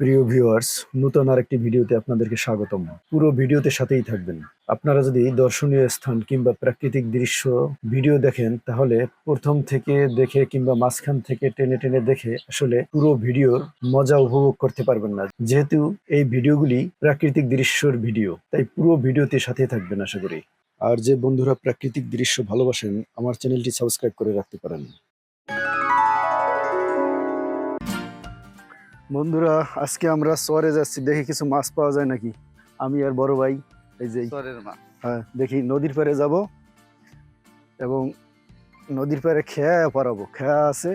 প্রিয় ভিউয়ার্স, নতুন আরেকটি ভিডিওতে আপনাদেরকে স্বাগতম। পুরো ভিডিওতে সাথেই থাকবেন। আপনারা যদি দর্শনীয় স্থান কিংবা প্রাকৃতিক দৃশ্য ভিডিও দেখেন, তাহলে প্রথম থেকে দেখে কিংবা মাঝখান থেকে টেনে টেনে দেখে আসলে পুরো ভিডিওর মজা উপভোগ করতে পারবেন না। যেহেতু এই ভিডিওগুলি প্রাকৃতিক দৃশ্যর ভিডিও, তাই পুরো ভিডিওতে সাথে থাকবেন আশা করি। আর যে বন্ধুরা প্রাকৃতিক দৃশ্য ভালোবাসেন, আমার চ্যানেলটি সাবস্ক্রাইব করে রাখতে পারেন। বন্ধুরা আজকে আমরা চরে যাচ্ছি। দেখি কিছু মাছ পাওয়া যায় নাকি? আমি আর বড় ভাই এই যে হ্যাঁ দেখি নদীর পাড়ে যাব এবং নদীর পাড়ে খেয়া পারাবো। খেয়া আছে।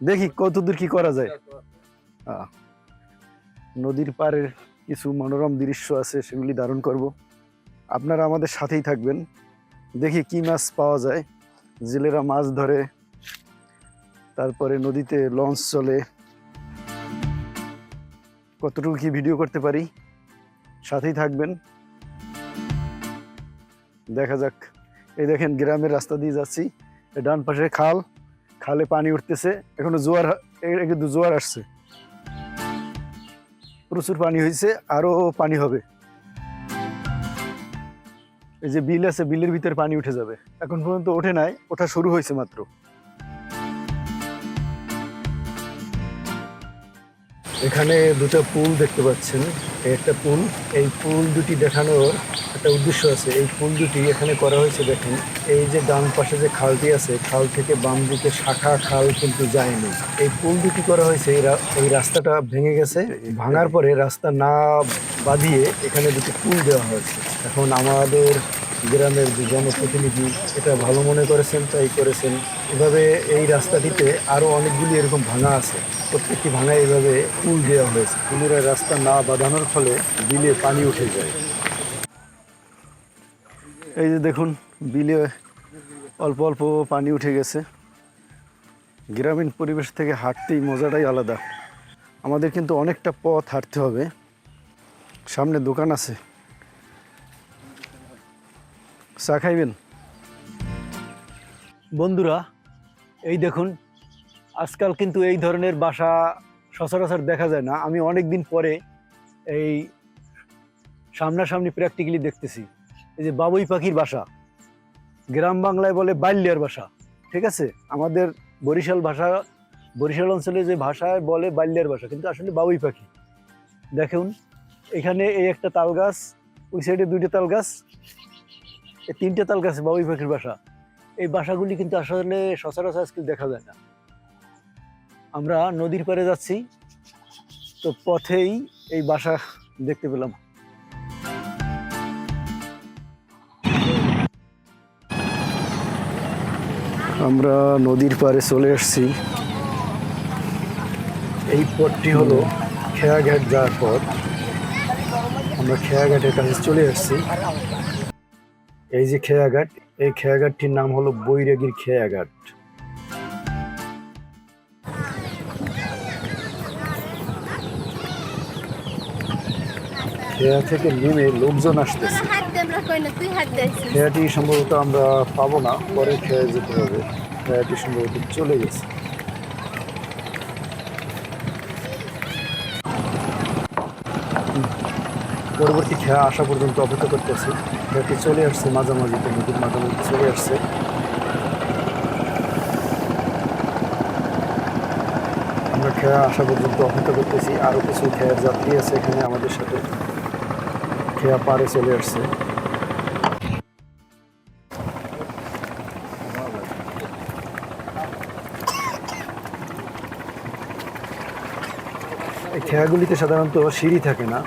দেখি কতদূর কি করা যায়। হ্যাঁ। নদীর পাড়ের কিছু মনোরম দৃশ্য আছে সেগুলি ধারণ করব। আপনারা আমাদের সাথেই থাকবেন। দেখি কি মাছ পাওয়া যায়। জেলেরা মাছ ধরে তারপরে নদীতে লঞ্চ চলে। কতটুকু কি ভিডিও করতে পারি? সাথেই থাকবেন। দেখা যাক। এই দেখেন, গ্রামের রাস্তা দিয়ে যাচ্ছি। ডান পাশে খাল। খালে পানি উঠতেছে। এখনও জোয়ার কিন্তু জোয়ার আসছে। প্রচুর পানি হয়েছে আরও পানি হবে। এই যে বিল আছে, বিলের ভিতরে পানি উঠে যাবে। এখন পর্যন্ত ওঠে নাই, ওঠা শুরু হয়েছে মাত্র। এখানে দুটো পুল দেখতে পাচ্ছেন। একটা পুল, এই পুল দুটি দেখানোর একটা উদ্দেশ্য আছে। এই পুল দুটি এখানে করা হয়েছে, দেখেন। এই যে ডান পাশে যে খালটি আছে, খাল থেকে বাম দিকে শাখা খাল কিন্তু যায়নি। এই পুল দুটি করা হয়েছে, এই রাস্তাটা ভেঙে গেছে। ভাঙার পরে রাস্তা না বাঁধিয়ে এখানে দুটি পুল দেওয়া হয়েছে। এখন আমাদের গ্রামের যে জনপ্রতিনিধি এটা ভালো মনে করেছেন, তাই করেছেন। এভাবে এই রাস্তাটিতে আরও অনেকগুলি এরকম ভাঙা আছে। প্রত্যেকটি ভাঙা এইভাবে পুল দেওয়া হয়েছে। পুনরায় রাস্তা না বাঁধানোর ফলে বিলে পানি উঠে যায়। এই যে দেখুন, বিলে অল্প অল্প পানি উঠে গেছে। গ্রামীণ পরিবেশ থেকে হাঁটতেই মজাটাই আলাদা। আমাদের কিন্তু অনেকটা পথ হাঁটতে হবে। সামনে দোকান আছে। চা খাইবেন? বন্ধুরা, এই দেখুন আজকাল কিন্তু এই ধরনের বাসা সচরাচর দেখা যায় না। আমি অনেক দিন পরে এই সামনাসামনি প্র্যাকটিক্যালি দেখতেছি। এই যে বাবুই পাখির বাসা। গ্রাম বাংলায় বলে বাল্যার বাসা। ঠিক আছে? আমাদের বরিশাল ভাষা, বরিশাল অঞ্চলে যে ভাষায় বলে বাল্যার বাসা, কিন্তু আসলে বাবুই পাখি। দেখুন, এখানে এই একটা তাল গাছ, ওই সাইডে দুইটা তাল গাছ, এই তিনটে তাল গাছে বাবুই পাখির বাসা। এই বাসাগুলি কিন্তু আসলে সচরাচর আজকাল দেখা যায় না। আমরা নদীর পাড়ে যাচ্ছি। তো পথেই এই বাসা দেখতে পেলাম। আমরা নদীর পাড়ে চলে এসেছি। এই পথটি হলো খেয়াঘাট যাওয়ার পথ। আমরা খেয়াঘাটের কাছে চলে এসেছি। এই যে খেয়াঘাট, এই খেয়াঘাটটির নাম হলো বৈরাগীর খেয়াঘাট। খেয়া থেকে নেমে লোকজন আসতেছে। খেয়াটি সম্ভবত আমরা পাবো না পরে খেয়ে যেতে হবে। খেয়াটি সম্ভবত চলে গেছে। পরবর্তী খেয়া আসা পর্যন্ত অপেক্ষা করতেছি। খেয়াটি চলে আসছে মাঝামাঝিতে নদীর মাঝামাঝি চলে আসছে। আমরা খেয়া আসা পর্যন্ত অপেক্ষা করতেছি। আরও কিছু খেয়ার যাত্রী আছে এখানে আমাদের সাথে। খেয়া পারে চলে আসছে। এই খেয়াগুলিতে সাধারণত সিঁড়ি থাকে না,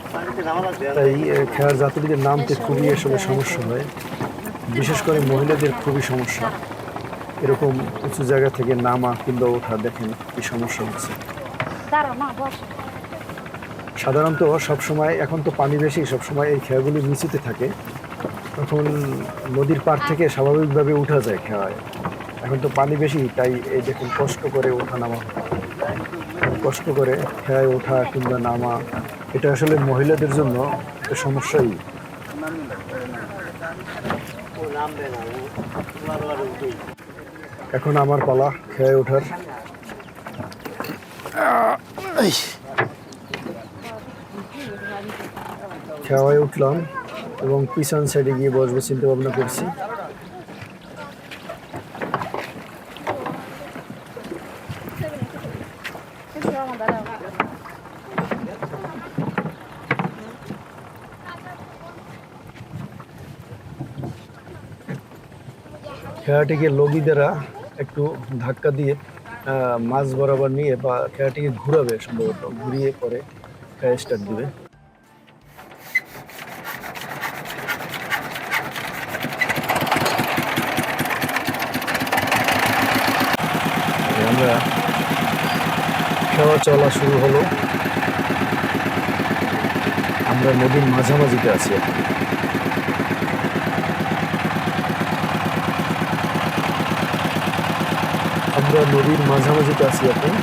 তাই খেয়ার যাত্রীদের নামতে খুবই আসলে সমস্যা হয়। বিশেষ করে মহিলাদের খুবই সমস্যা। এরকম উঁচু জায়গা থেকে নামা কিংবা ওঠা দেখেন কি সমস্যা হচ্ছে। সাধারণত সবসময় এখন তো পানি বেশি সবসময় এই খেয়াগুলি নিচুতে থাকে। তখন নদীর পাড় থেকে স্বাভাবিকভাবে উঠা যায় খেয়ায়। এখন তো পানি বেশি তাই এই দেখুন কষ্ট করে ওঠা নামা। কষ্ট করে খেয়ায় ওঠা কিংবা নামা এটা আসলে মহিলাদের জন্য একটা সমস্যাই। এখন আমার পালা খেয়ায় ওঠার আহ, এই। খেওয়ায় উঠলাম এবং পিছন সাইডে গিয়ে বসবো, চিন্তা ভাবনা করছি। খেয়াটিকে লগিদেরা একটু ধাক্কা দিয়ে মাছ বরাবর নিয়ে বা খেয়াটিকে ঘুরাবে সম্ভবত, ঘুরিয়ে পরে খেয়া স্টার্ট দিবে। খেওয়া চলা শুরু হলো। আমরা নদীর মাঝামাঝিতে আছি এখন। আমরা নদীর মাঝামাঝিতে আছি এখন।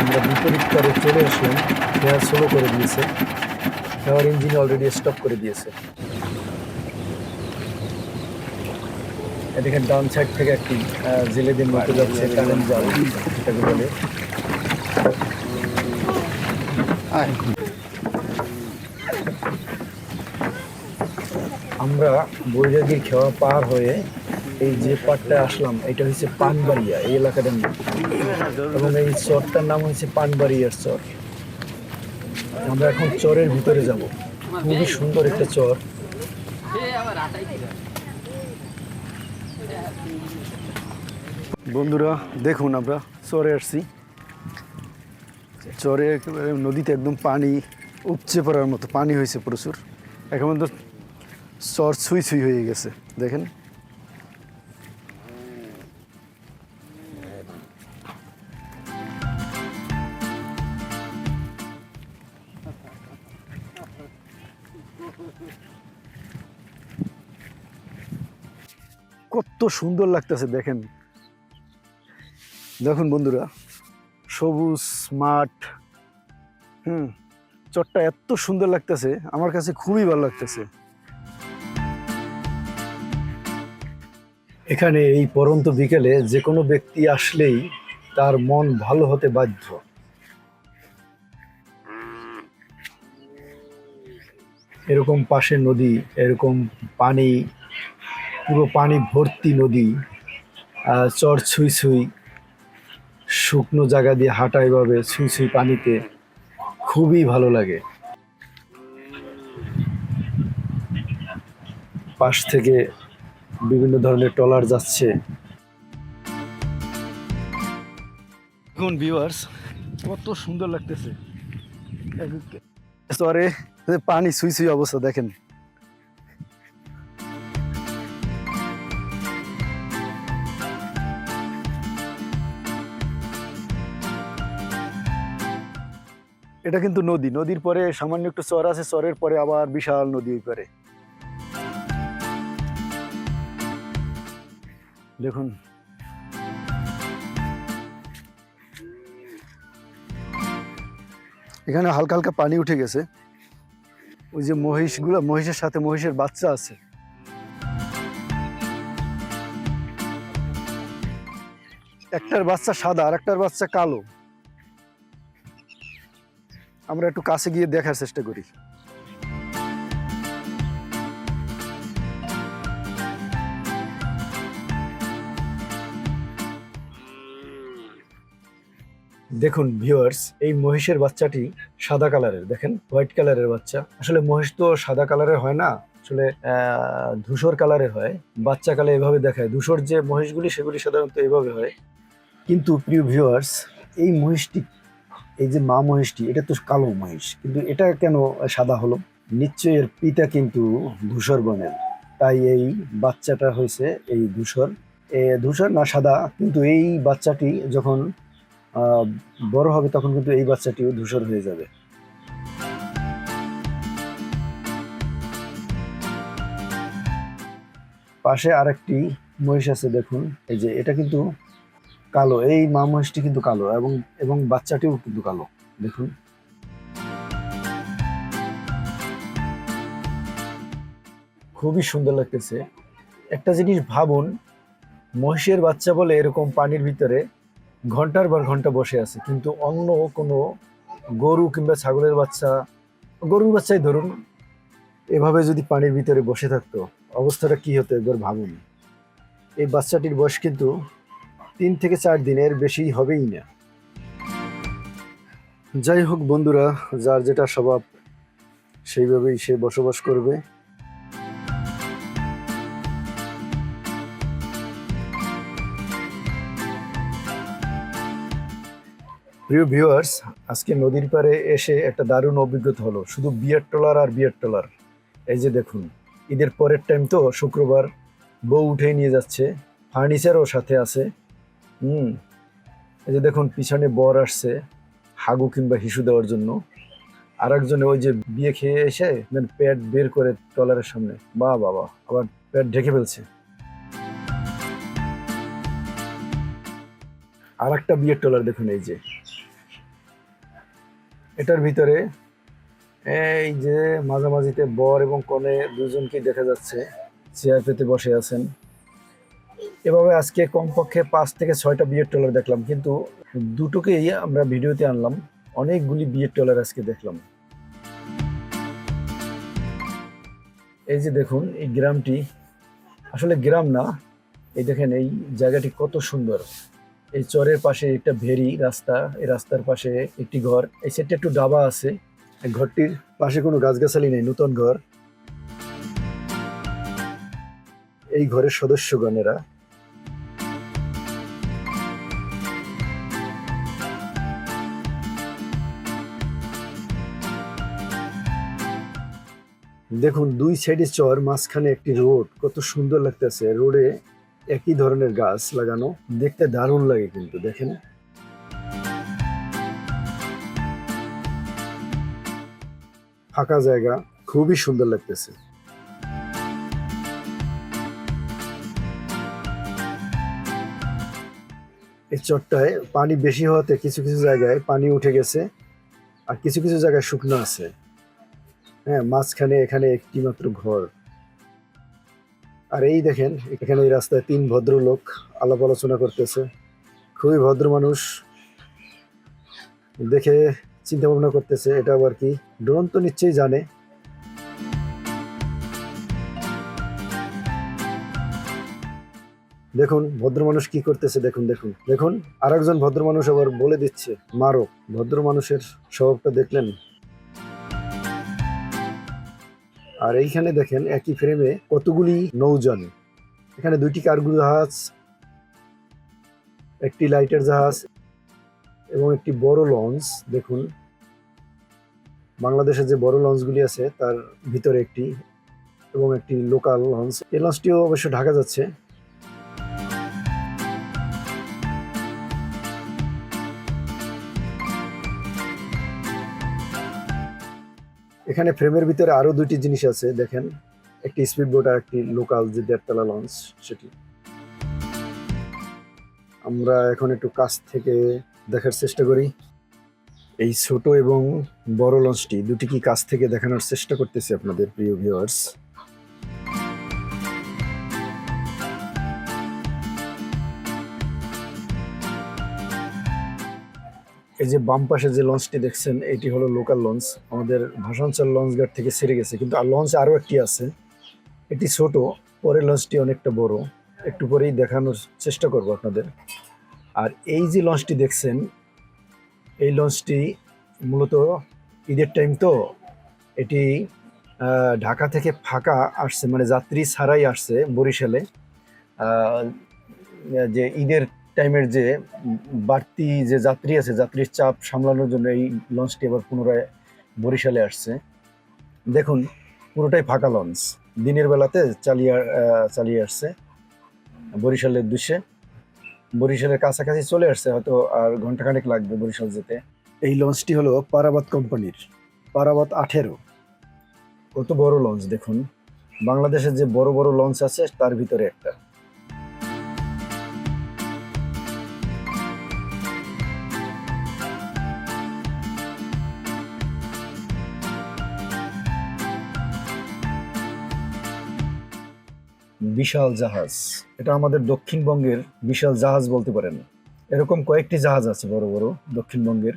আমরা বিপরীত পারে চলে আসলাম। খেয়া স্লো করে দিয়েছে। খেয়ার ইঞ্জিন অলরেডি স্টপ করে দিয়েছে। এদিকে ডাউন সাইড থেকে একটি আহ, জেলেদের মতো যাচ্ছে কারেন্ট জাল সেটাকে বলে। আমরা বৈরাগীর খেওয়া পার হয়ে এই যে পাটটা আসলাম এটা হচ্ছে পানবাড়িয়া এই এলাকাটার নাম। এবং এই চরটার নাম হচ্ছে পানবাড়িয়ার চর। আমরা এখন চরের ভিতরে যাব। খুবই সুন্দর একটা চর। বন্ধুরা, দেখুন আমরা চরে আসছি। চরে একেবারে নদীতে একদম পানি উপচে পড়ার মতো, পানি হয়েছে প্রচুর। এখন তো চর ছুঁই ছুঁই হয়ে গেছে, দেখেন। সুন্দর লাগতেছে, দেখেন। দেখুন বন্ধুরা, সবুজ মাঠ হুম, চটটা এত সুন্দর লাগতেছে, আমার কাছে খুবই ভালো লাগতেছে। এখানে এই পরন্ত বিকেলে যে কোনো ব্যক্তি আসলেই তার মন ভালো হতে বাধ্য। এরকম পাশে নদী, এরকম পানি পুরো পানি ভর্তি নদী চর ছুঁই ছুঁই শুকনো জায়গা দিয়ে হাঁটা এভাবে ছুঁই ছুঁই পানিতে খুবই ভালো লাগে। পাশ থেকে বিভিন্ন ধরনের ট্রলার যাচ্ছে। দেখুন ভিউয়ার্স কত সুন্দর লাগতেছে। সরে পানি সুই সুই অবস্থা দেখেন। এটা কিন্তু নদী। নদীর পরে সামান্য একটু চর আছে, চরের পরে আবার বিশাল নদী পারে দেখুন। এখানে হালকা হালকা পানি উঠে গেছে। ওই যে মহিষগুলো, মহিষের সাথে মহিষের বাচ্চা আছে। একটার বাচ্চা সাদা আর একটার বাচ্চা কালো। আমরা একটু কাছে গিয়ে দেখার চেষ্টা করি। দেখুন ভিউয়ার্স, এই মহিষের বাচ্চাটি সাদা কালারের। দেখেন, হোয়াইট কালারের বাচ্চা। আসলে মহিষ তো সাদা কালারের হয় না, আসলে ধূসর কালারের হয়। বাচ্চা কালে এভাবে দেখায়। ধূসর যে মহিষগুলি, সেগুলি সাধারণত এভাবে হয়। কিন্তু প্রিয় ভিউয়ার্স, এই মহিষটি এই যে মা মহিষটি, এটা তো কালো মহিষ, কিন্তু এটা কেন সাদা হলো? নিশ্চয়ই এর পিতা কিন্তু ধূসর বর্ণের তাই এই বাচ্চাটা হয়েছে এই ধূসর। এ ধূসর না সাদা, কিন্তু এই বাচ্চাটি যখন বড় হবে তখন কিন্তু এই বাচ্চাটিও ধূসর হয়ে যাবে। পাশে আরেকটি মহিষ আছে দেখুন, এই যে এটা কিন্তু কালো। এই মা মহিষটি কিন্তু কালো এবং এবং বাচ্চাটিও কিন্তু কালো। দেখুন। খুবই সুন্দর লাগতেছে। একটা জিনিস ভাবুন, মহিষের বাচ্চা বলে এরকম পানির ভিতরে ঘণ্টার পর ঘণ্টা বসে আছে। কিন্তু অন্য কোনো গরু কিংবা ছাগলের বাচ্চা, গরুর বাচ্চাই ধরুন, এভাবে যদি পানির ভিতরে বসে থাকতো, অবস্থাটা কি হতো একবার ভাবুন। এই বাচ্চাটির বয়স কিন্তু তিন থেকে চার দিনের বেশি হবেই না। যাই হোক বন্ধুরা, যার যেটা স্বভাব, সেইভাবেই সে বসবাস করবে। প্রিয় ভিউয়ার্স আজকে নদীর পাড়ে এসে একটা দারুণ অভিজ্ঞতা হলো। শুধু বিয়ার ট্রলার আর বিয়ার ট্রলার। এই যে দেখুন, ঈদের পরের টাইম তো শুক্রবার বউ উঠে নিয়ে যাচ্ছে ফার্নিচারও সাথে আছে। হুম। এই যে দেখুন, পিছনে বর আসছে, হাগু কিংবা হিসু দেওয়ার জন্য। আর একজনে ওই যে বিয়ে খেয়ে এসে প্যাট বের করে ট্রলারের সামনে। বা বাবা আবার প্যাট ঢেকে ফেলছে। আর একটা বিয়ের ট্রলার দেখুন, এই যে। এটার ভিতরে এই যে মাঝামাঝিতে বর এবং কনে দুজনকে দেখা যাচ্ছে। চেয়ার পেতে বসে আছেন। এভাবে আজকে কমপক্ষে পাঁচ থেকে ছয়টা বিয়ের ট্রলার দেখলাম, কিন্তু দুটোকেই আমরা ভিডিওতে আনলাম, অনেকগুলি বিয়ের ট্রলার আজকে দেখলাম। এই যে দেখুন, এই গ্রামটি, আসলে গ্রাম না, এই দেখেন, এই জায়গাটি কত সুন্দর। এই চরের পাশে একটা ভেরি রাস্তা, এই রাস্তার পাশে একটি ঘর, এই সেটটা একটু ডাবা আছে ঘরটির পাশে কোনো গাছগাছালি নেই, নতুন ঘর। এই ঘরের সদস্যগণেরা দেখুন, দুই সাইডে চর, মাঝখানে একটি রোড, কত সুন্দর লাগতেছে। রোডে একই ধরনের গাছ লাগানো, দেখতে দারুণ লাগে কিন্তু, দেখেন। ফাঁকা জায়গা, খুবই সুন্দর লাগতেছে। এই চরটায় পানি বেশি হওয়াতে কিছু কিছু জায়গায় পানি উঠে গেছে, আর কিছু কিছু জায়গায় শুকনো আছে। হ্যাঁ মাঝখানে এখানে একটি মাত্র ঘর। আর এই দেখেন, এখানে এই রাস্তায় তিন ভদ্রলোক আলাপ আলোচনা করতেছে। খুবই ভদ্র মানুষ। দেখে চিন্তা ভাবনা করতেছে, এটা আবার কি? ড্রোন তো নিশ্চয়ই জানে। দেখুন, ভদ্র মানুষ কি করতেছে, দেখুন দেখুন। দেখুন আর একজন ভদ্র মানুষ আবার বলে দিচ্ছে, মারো। ভদ্র মানুষের স্বভাবটা দেখলেন? আর এইখানে দেখেন একই ফ্রেমে কতগুলি নৌজন এখানে দুইটি কার্গো জাহাজ, একটি লাইটার জাহাজ এবং একটি বড় লঞ্চ দেখুন, বাংলাদেশে যে বড় লঞ্চগুলি আছে, তার ভিতরে একটি এবং একটি লোকাল লঞ্চ এই লঞ্চটিও অবশ্য ঢাকা যাচ্ছে। এখানে ফ্রেমের ভিতরে আরও দুটি জিনিস আছে, দেখেন। একটি স্পিড বোট আর একটি লোকাল যে দেড়তলা লঞ্চ সেটি। আমরা এখন একটু কাছ থেকে দেখার চেষ্টা করি। এই ছোট এবং বড় লঞ্চটি দুটি কি কাছ থেকে দেখানোর চেষ্টা করতেছি আপনাদের প্রিয় ভিউয়ার্স এই যে বাম পাশে যে লঞ্চটি দেখছেন, এটি হলো লোকাল লঞ্চ। আমাদের ভাষাঞ্চল লঞ্চ ঘাট থেকে সেরে গেছে, কিন্তু আর লঞ্চ আরও একটি আছে। এটি ছোট, পরের লঞ্চটি অনেকটা বড়। একটু পরেই দেখানোর চেষ্টা করব আপনাদের। আর এই যে লঞ্চটি দেখছেন, এই লঞ্চটি মূলত ঈদের টাইম তো, এটি ঢাকা থেকে ফাঁকা আসছে মানে যাত্রী ছাড়াই আসছে বরিশালে। যে ঈদের টাইমের যে বাড়তি যে যাত্রী আছে, যাত্রীর চাপ সামলানোর জন্য এই লঞ্চটি আবার পুনরায় বরিশালে আসছে। দেখুন, পুরোটাই ফাঁকা লঞ্চ। দিনের বেলাতে চালিয়ে চালিয়ে আসছে বরিশালের উদ্দেশ্যে। বরিশালের কাছাকাছি চলে আসছে, হয়তো আর ঘন্টাখানেক লাগবে বরিশাল যেতে। এই লঞ্চটি হলো পারাবাত কোম্পানির, পারাবাত আঠেরো। কত বড় লঞ্চ দেখুন। বাংলাদেশের যে বড় বড় লঞ্চ আছে, তার ভিতরে একটা। বিশাল জাহাজ। এটা আমাদের দক্ষিণবঙ্গের বিশাল জাহাজ বলতে পারেন। এরকম কয়েকটি জাহাজ আছে বড় বড় দক্ষিণবঙ্গের।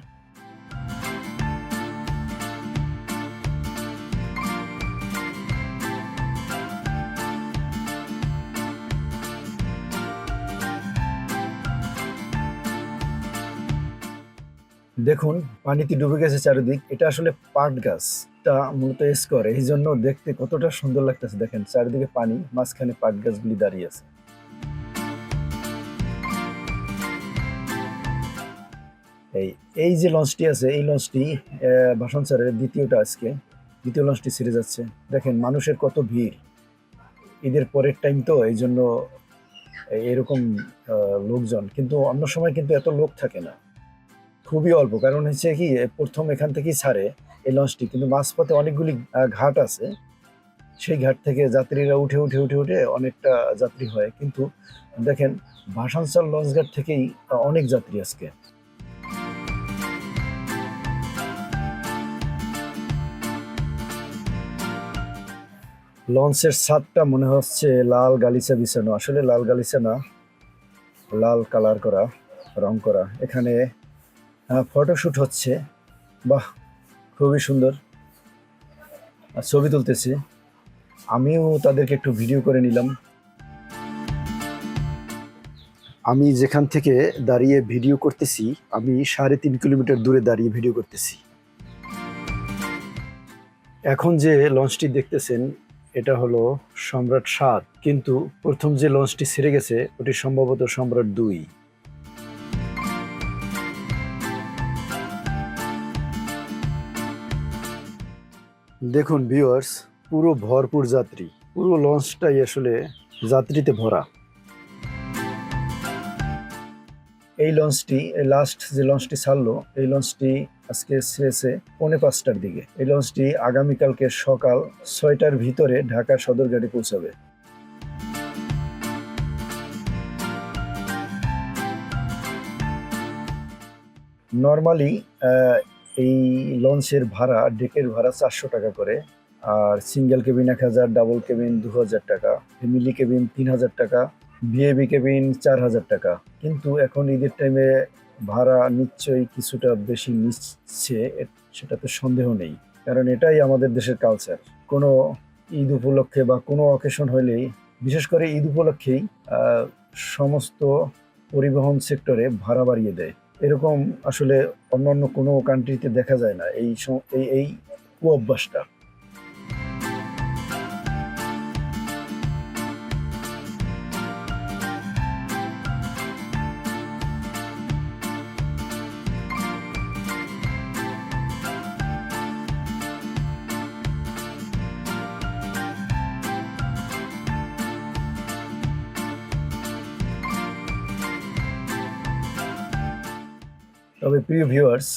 দেখুন, পানিতে ডুবে গেছে চারিদিক। এটা আসলে পাট গাছ। টা মূলত এস করে। এই জন্য দেখতে কতটা সুন্দর লাগতেছে। দেখেন, চারিদিকে পানি, মাঝখানে পাট গাছগুলি দাঁড়িয়ে আছে। এই এই যে লঞ্চটি আছে, এই লঞ্চটি ভাষণ স্যারের দ্বিতীয়টা আজকে। দ্বিতীয় লঞ্চটি ছেড়ে যাচ্ছে। দেখেন, মানুষের কত ভিড়। ঈদের পরের টাইম তো এই জন্য এরকম লোকজন। কিন্তু অন্য সময় কিন্তু এত লোক থাকে না। খুবই অল্প। কারণ হচ্ছে কি, প্রথম এখান থেকেই ছাড়ে। এই লঞ্চটি, কিন্তু মাঝপথে অনেকগুলি ঘাট আছে। সেই ঘাট থেকে যাত্রীরা উঠে উঠে উঠে উঠে অনেকটা যাত্রী হয়। কিন্তু দেখেন ভাসানসাল লঞ্চ ঘাট থেকেই অনেক যাত্রী আজকে। লঞ্চের ছাদটা মনে হচ্ছে লাল গালিচা বিছানো। আসলে লাল গালিচা না, লাল কালার করা, রং করা। এখানে ফটোশ্যুট হচ্ছে। বাহ! খুবই সুন্দর। আর ছবি তুলতেছে। আমিও তাদেরকে একটু ভিডিও করে নিলাম। আমি যেখান থেকে দাঁড়িয়ে ভিডিও করতেছি, আমি সাড়ে তিন কিলোমিটার দূরে দাঁড়িয়ে ভিডিও করতেছি। এখন যে লঞ্চটি দেখতেছেন, এটা হলো সম্রাট সাত কিন্তু প্রথম যে লঞ্চটি ছেড়ে গেছে, ওটি সম্ভবত সম্রাট দুই। দেখুন ভিউয়ার্স পুরো ভরপুর যাত্রী। পুরো লঞ্চটাই আসলে যাত্রীতে ভরা। এই লঞ্চটি লাস্ট যে লঞ্চটি ছাড়লো, এই লঞ্চটি আজকে ছেড়েছে পৌনে পাঁচটার দিকে। এই লঞ্চটি আগামীকালকে সকাল ছয়টার ভিতরে ঢাকা সদরঘাটে পৌঁছাবে। নর্মালি এই লঞ্চের ভাড়া ডেকের ভাড়া চারশো টাকা করে। আর সিঙ্গেল কেবিন এক হাজার ডাবল কেবিন দু হাজার টাকা। ফ্যামিলি কেবিন তিন হাজার টাকা। ভিএবি কেবিন চার হাজার টাকা। কিন্তু এখন ঈদের টাইমে ভাড়া নিশ্চয়ই কিছুটা বেশি নিচ্ছে সেটাতে সন্দেহ নেই। কারণ এটাই আমাদের দেশের কালচার কোনো ঈদ উপলক্ষে বা কোনো অকেশন হলেই, বিশেষ করে ঈদ উপলক্ষেই সমস্ত পরিবহন সেক্টরে ভাড়া বাড়িয়ে দেয়। এরকম আসলে অন্য অন্য কোনো কান্ট্রিতে দেখা যায় না। এই এই এই কুঅভ্যাসটা প্রিয় ভিউয়ার্স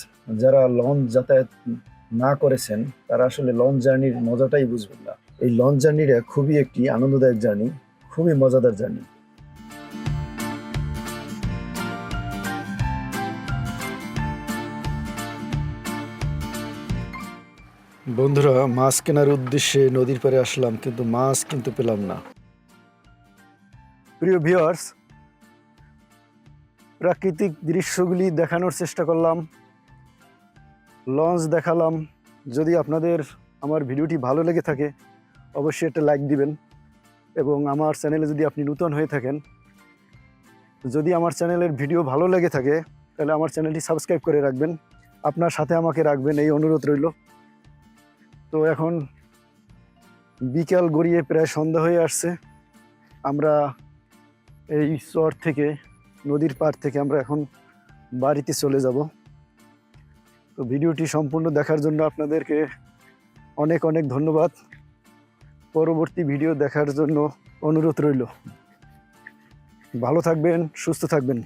যারা লঞ্চ যাতায়াত না করেছেন তারা আসলে লঞ্চ জার্নির মজাটাই বুঝবেন না। এই লঞ্চ জার্নিটা খুবই একটি আনন্দদায়ক জার্নি খুবই মজাদার জার্নি। বন্ধুরা মাছ কেনার উদ্দেশ্যে নদীর পাড়ে আসলাম কিন্তু মাছ কিন্তু পেলাম না। প্রিয় ভিউয়ার্স প্রাকৃতিক দৃশ্যগুলি দেখানোর চেষ্টা করলাম। লঞ্চ দেখালাম। যদি আপনাদের আমার ভিডিওটি ভালো লেগে থাকে, অবশ্যই একটা লাইক দিবেন এবং আমার চ্যানেলে যদি আপনি নতুন হয়ে থাকেন, যদি আমার চ্যানেলের ভিডিও ভালো লেগে থাকে, তাহলে আমার চ্যানেলটি সাবস্ক্রাইব করে রাখবেন। আপনার সাথে আমাকে রাখবেন এই অনুরোধ রইল। তো এখন বিকাল গড়িয়ে প্রায় সন্ধ্যা হয়ে আসছে। আমরা এই চর থেকে নদীর পাড় থেকে আমরা এখন বাড়িতে চলে যাব। তো ভিডিওটি সম্পূর্ণ দেখার জন্য আপনাদেরকে অনেক অনেক ধন্যবাদ। পরবর্তী ভিডিও দেখার জন্য অনুরোধ রইল। ভালো থাকবেন, সুস্থ থাকবেন।